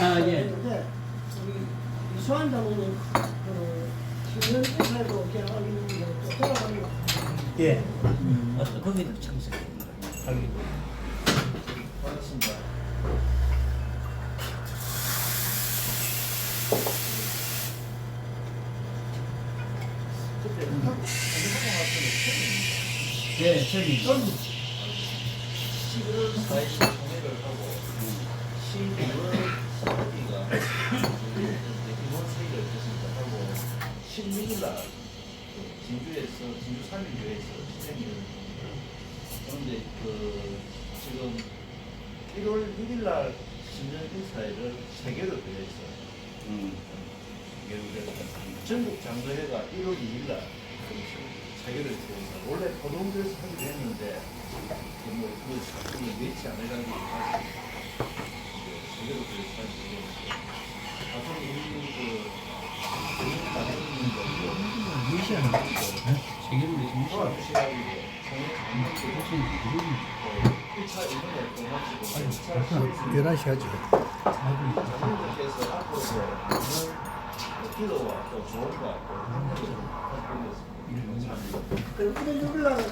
아, 예. 우리 이수환 그게 돌아가는 예. 어, 거기도. 그때 한국 네, 저기 11월 4일 총회를 하고 12월 12일가 대규모 회의를 했습니다. 하고 16일날 진주에서 진주 삼일교회에서 실행을 그런데 그 지금 1월 6일날 신년 인사회를 세 개로 되어 있어요. 음. 전국 장로회가 1월 2일날 자기를 들어서 원래 포동교에서 하기로 했는데 뭐 그 매치 안 제대로 하는 게 우리 그 교육 다니는 분들 무시하는 거죠. 세계를 위해서 무시하는 도와주시라고 총회 무슨 장로들 1차 인원을 떠나시고 2차 11시 하죠. 장로들께서 앞으로 기도와 또 좋은 거또 하는 걸 하고 있습니다. 그럼 1월 6일 날은